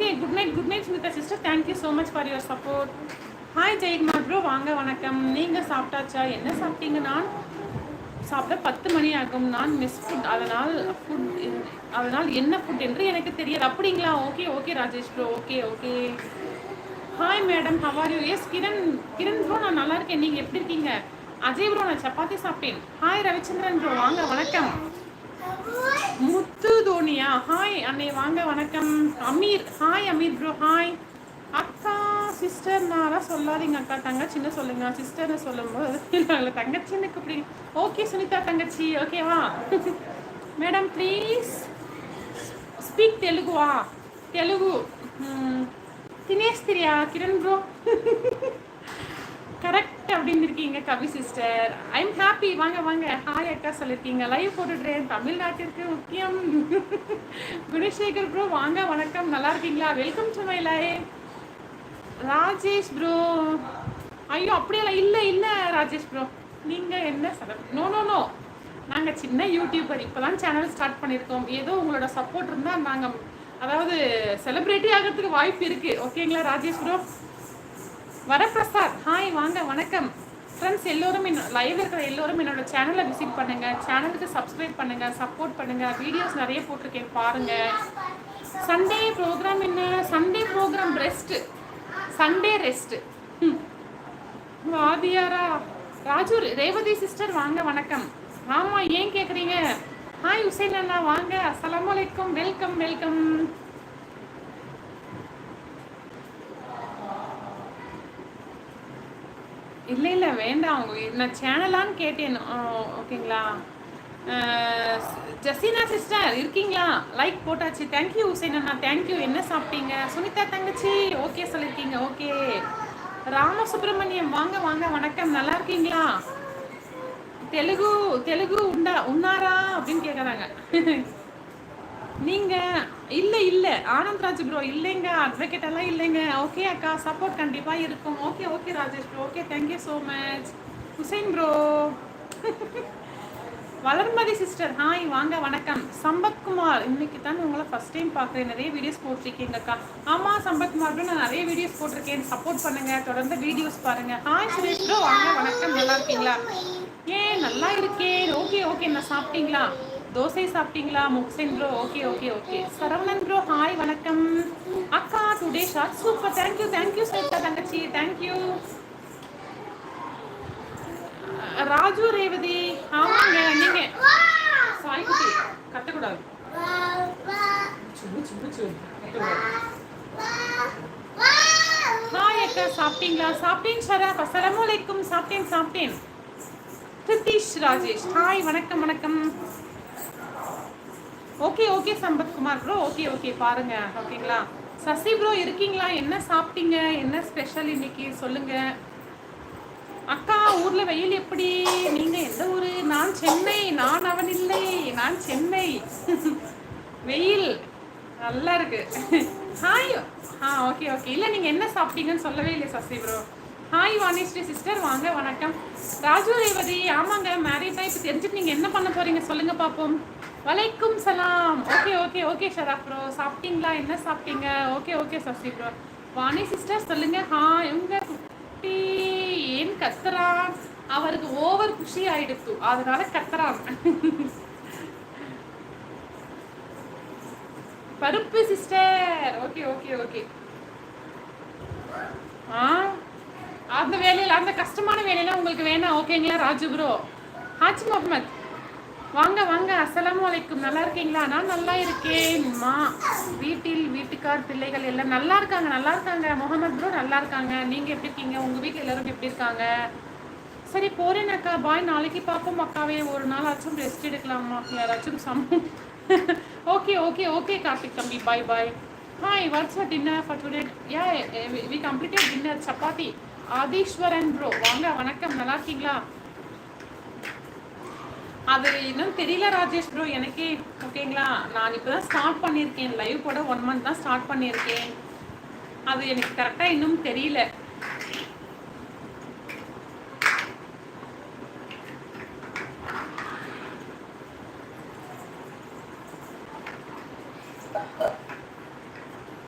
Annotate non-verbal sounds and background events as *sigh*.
Okay good night good night Smitha sister thank you so much for your support hi Jayakumar bro வாங்க வணக்கம். நீங்கள் சாப்பிட்டாச்சா? என்ன சாப்பிட்டீங்க நான்? சாப்பிட பத்து மணி ஆகும். நான் மிஸ் ஃபுட் அதனால் ஃபுட் அதனால் என்ன ஃபுட் என்று எனக்கு தெரியாது. அப்படிங்களா? Okay okay Rajesh bro okay okay hi madam how are you yes Kiran Kiran bro நான் நல்லா இருக்கேன். நீங்கள் எப்படி இருக்கீங்க? அஜய் ப்ரோ நான் சப்பாத்தி சாப்பிட்டேன். ஹாய் ரவிச்சந்திரன் ப்ரோ வாங்க வணக்கம். முத்து தோனியா ஹாய் அண்ணே வாங்க வணக்கம். Ameer hi Ameer bro hi அக்கா சிஸ்டர்னாலாம் சொல்லாதீங்க அக்கா தங்கச்சின்னு சொல்லுங்க. சிஸ்டர்னு சொல்லும்போது இல்லை தங்கச்சின்னு கூப்பிடி. ஓகே சுனிதா தங்கச்சி. ஓகேவா மேடம் ப்ளீஸ் ஸ்பீக் தெலுங்குவா தெலுங்கு தினேஷ் திரியா கிரண் ப்ரோ கரெக்ட் *laughs* அப்படின்னு இருக்கீங்க Kavi sister I am happy வாங்க வாங்க. ஹாய் அக்கா சொல்லியிருக்கீங்க லைவ் போட்டுடுறேன். தமிழ்நாட்டிற்கு முக்கியம். குணசேகர் ப்ரோ வாங்க வணக்கம். நல்லா இருக்கீங்களா? Welcome to my live Rajesh bro ஐயோ அப்படியெல்லாம் இல்லை இல்லை ராஜேஷ் ப்ரோ நீங்கள் என்ன சொல்ல நோ நோ நோ நாங்கள் சின்ன யூடியூபர் இப்போ தான் சேனல் ஸ்டார்ட் பண்ணியிருக்கோம். ஏதோ உங்களோட சப்போர்ட் இருந்தால் நாங்கள் அதாவது செலிப்ரிட்டி ஆகிறதுக்கு வாய்ப்பு இருக்குது ஓகேங்களா ராஜேஷ் ப்ரோ வரப்பிரசாத். ஹாய் வாங்க வணக்கம். ஃப்ரெண்ட்ஸ் எல்லோரும் லைவ்ல இருக்கிற எல்லோரும் என்னோட சேனலை விசிட் பண்ணுங்கள் சேனலுக்கு சப்ஸ்கிரைப் பண்ணுங்கள் சப்போர்ட் பண்ணுங்கள் வீடியோஸ் நிறைய போட்டிருக்கேன் பாருங்கள் சண்டே ப்ரோக்ராம் என்ன? Sunday program rest Sunday rest வாதியாரா Raju Revathi sister வாங்க வணக்கம். ஆமாம் ஏன் கேட்குறீங்க ஹாய் உசைன் அண்ணா வாங்க. அஸ்ஸலாமு அலைக்கும். வெல்கம் வெல்கம் இல்லை இல்லை வேண்டாம். அவங்க நான் சேனலான்னு கேட்டேன். ஓகேங்களா? ஜசீனா சிஸ்டர் இருக்கீங்களா? லைக் போட்டாச்சு. தேங்க்யூ ஹுசைன் அண்ணா. தேங்க்யூ என்ன சாப்பிட்டீங்க? சுனிதா தங்கச்சி. ஓகே சொல்லியிருக்கீங்க ஓகே ராமசுப்ரமணியம். வாங்க வாங்க. வணக்கம். நல்லா இருக்கீங்களா? தெலுங்கு தெலுங்கு உண்டா? உண்ணாரா? அப்படின்னு கேட்குறாங்க *laughs* நீங்க இல்ல இல்ல. ஆனந்த் ராஜ் ப்ரோ இல்லைங்க. அட்வொகேட் எல்லாம் இல்லைங்க. ஓகே அக்கா சப்போர்ட் கண்டிப்பா இருக்கும். Okay okay Rajesh bro okay thank you so much Hussain bro Valarmathi sister hi வாங்க வணக்கம். சம்பத்குமார் இன்னைக்கு தான் உங்களை ஃபர்ஸ்ட் டைம் பார்க்குறேன். நிறைய வீடியோஸ் போட்டிருக்கீங்க அக்கா. ஆமாம் சம்பத்குமார் நான் நிறைய வீடியோஸ் போட்டிருக்கேன். சப்போர்ட் பண்ணுங்க. தொடர்ந்து வீடியோஸ் பாருங்க. ஹாய் சுரேஷ் ப்ரோ வாங்க வணக்கம். நல்லா இருக்கீங்களா? ஏன் நல்லா இருக்கேன். ஓகே ஓகே நான் சாப்பிட்டீங்களா? தோசை சாப்பிட்டீங்களா? முக்சேன் bro okay okay okay Saravanan bro hi வணக்கம். அக்கா today short super thank you thank you சைத்தா தங்கச்சி. Thank you Raju Revathi. ஆமாங்க நீங்க. சாய் குட்டி கத்தக்கூடாது. ஹாய் அக்கா சாப்பிட்டீங்களா? சாப்பிட்டேன் ஷரப் அஸ்ஸலாமு அலைக்கும். சாப்பிட்டேன் சாப்பிட்டேன். கிருத்திஷ் ராஜேஷ். ஹாய் வணக்கம் வணக்கம். Okay okay Sampathkumar bro okay okay பாருங்க ஓகேங்களா சசி ப்ரோ இருக்கீங்களா? என்ன சாப்பிட்டீங்க? என்ன ஸ்பெஷல் இன்னைக்கு? சொல்லுங்க. அக்கா ஊர்ல வெயில் எப்படி? நீங்க எந்த ஊரு? நான் சென்னை நான் அவன் இல்லை நான் சென்னை. வெயில் நல்லா இருக்கு. ஹாய் ஆ ஓகே ஓகே இல்லை நீங்கள் என்ன சாப்பிட்டீங்கன்னு சொல்லவே இல்லை Sasi bro hi Vanishree sister வாங்க வணக்கம். ராஜு ரேவதி ஆமாங்க மேரேஜ் ஆகி இப்போ தெரிஞ்சுட்டு நீங்கள் என்ன பண்ண போகிறீங்க சொல்லுங்கள் பார்ப்போம் வலைக்கும் சலாம். Okay okay okay Sharaf bro சாப்பிட்டீங்களா? என்ன சாப்பிட்டீங்க? Okay okay Sasi bro Vani sister சொல்லுங்க. ஹா இவங்க குட்டி. ஏன் கத்துறான்? அவருக்கு ஓவர் குஷி ஆயிடுத்து. அதனால கத்துறான். பருப்பு சிஸ்டர் ஓகே ஓகே ஓகே ஆ? அந்த வேலையில அந்த கஷ்டமான வேலையெல்லாம் உங்களுக்கு வேணாம். ஓகேங்களா ராஜு ப்ரோ ஹாஜி முகமது வாங்க வாங்க. அஸ்ஸலாமு அலைக்கும். நல்லா இருக்கீங்களா? நான் நல்லா இருக்கேன் மா வீட்டில் வீட்டுக்கார் பிள்ளைகள் எல்லாம் நல்லா இருக்காங்க நல்லா இருக்காங்க. முகமது ப்ரோ நல்லா இருக்காங்க. நீங்கள் எப்படி இருக்கீங்க? உங்கள் வீட்டில் எல்லாரும் எப்படி இருக்காங்க? சரி போறேன் அக்கா. பாய் நாளைக்கு பார்ப்போம் அக்காவே. ஒரு நாள் ஆச்சும் ரெஸ்ட் எடுக்கலாமா? யாராச்சும் சமம் *laughs* ஓகே ஓகே ஓகே கார்த்திக் தம்பி. Bye bye. Hi what's dinner for today yeah we completed dinner chapati. Aadheeswaran bro வாங்க வணக்கம். நல்லா இருக்கீங்களா? அது இன்னும் தெரியல ராஜேஷ் ப்ரோ எனக்கே ஓகேங்களா நான் இப்போ தான் ஸ்டார்ட் பண்ணியிருக்கேன். லைவ் கூட ஒன் மந்த் தான் ஸ்டார்ட் பண்ணியிருக்கேன். அது எனக்கு கரெக்டாக இன்னும் தெரியல.